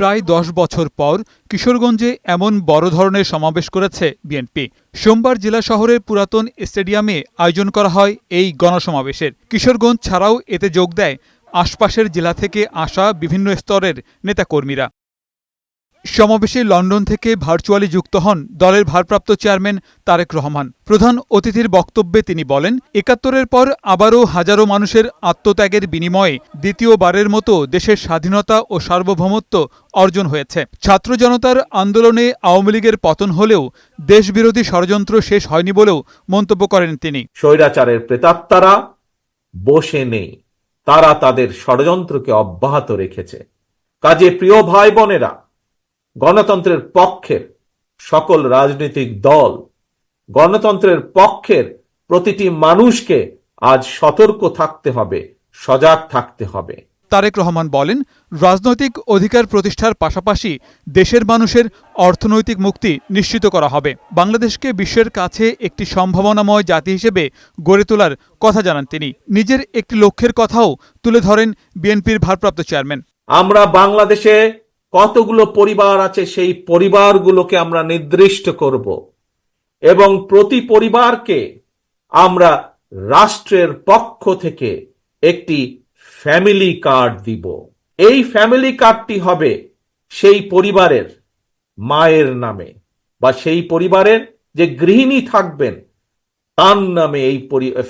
প্রায় দশ বছর পর কিশোরগঞ্জে এমন বড় ধরনের সমাবেশ করেছে বিএনপি। সোমবার জেলা শহরের পুরাতন স্টেডিয়ামে আয়োজন করা হয় এই গণসমাবেশের। কিশোরগঞ্জ ছাড়াও এতে যোগ দেয় আশপাশের জেলা থেকে আসা বিভিন্ন স্তরের নেতাকর্মীরা। সমাবেশে লন্ডন থেকে ভার্চুয়ালি যুক্ত হন দলের ভারপ্রাপ্ত চেয়ারম্যান তারেক রহমান। প্রধান অতিথির বক্তব্যে তিনি বলেন, একাত্তরের পর আবারও হাজারো মানুষের আত্মত্যাগের বিনিময়ে দ্বিতীয়বারের মতো দেশের স্বাধীনতা ও সার্বভৌমত্ব অর্জন হয়েছে। ছাত্র জনতার আন্দোলনে আওয়ামী লীগের পতন হলেও দেশবিরোধী ষড়যন্ত্র শেষ হয়নি বলেও মন্তব্য করেন তিনি। স্বৈরাচারের প্রেতাত্মারা বসে নেই। তারা তাদের ষড়যন্ত্রকে অব্যাহত রেখেছে। কাজে প্রিয় ভাই বোনেরা গণতন্ত্রের পক্ষের সকল রাজনৈতিক দল গণতন্ত্রের পক্ষের প্রতিটি মানুষকে আজ সতর্ক থাকতে হবে সজাগ থাকতে হবে। তারেক রহমান বলেন রাজনৈতিক অধিকার প্রতিষ্ঠার পাশাপাশি দেশের মানুষের অর্থনৈতিক মুক্তি নিশ্চিত করা হবে। বাংলাদেশকে বিশ্বের কাছে একটি সম্ভাবনাময় জাতি হিসেবে গড়ে তোলার কথা জানান তিনি। নিজের একটি লক্ষ্যের কথাও তুলে ধরেন বিএনপির ভারপ্রাপ্ত চেয়ারম্যান। আমরা বাংলাদেশে কতগুলো পরিবার আছে, সেই পরিবারগুলোকে আমরা নির্দিষ্ট করব। এবং প্রতি পরিবারকে আমরা রাষ্ট্রের পক্ষ থেকে একটি ফ্যামিলি কার্ড দিব। এই ফ্যামিলি কার্ডটি হবে সেই পরিবারের মায়ের নামে বা সেই পরিবারের যে গৃহিণী থাকবেন, তার নামে এই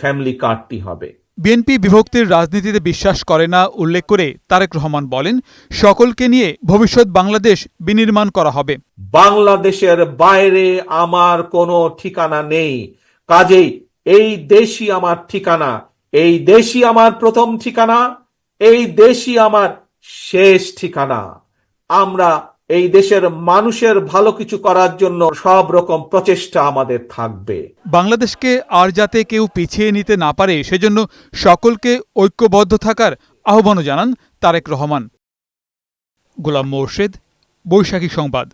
ফ্যামিলি কার্ডটি হবে। বিএনপি বিভক্তির রাজনীতিতে বিশ্বাস করে না উল্লেখ করে তারেক রহমান বলেন, সকলকে নিয়ে ভবিষ্যৎ বাংলাদেশ বিনির্মাণ করা হবে। বাংলাদেশের বাইরে আমার কোনো ঠিকানা নেই। কাজেই এই দেশই আমার ঠিকানা। এই দেশই আমার প্রথম ঠিকানা। এই দেশই আমার শেষ ঠিকানা। আমরা এই দেশের মানুষের ভালো কিছু করার জন্য সব রকম প্রচেষ্টা আমাদের থাকবে। বাংলাদেশকে আর যাতে কেউ পিছিয়ে নিতে না পারে, সেজন্য সকলকে ঐক্যবদ্ধ থাকার আহ্বানও জানান তারেক রহমান। গোলাম মোর্শেদ, বৈশাখী সংবাদ।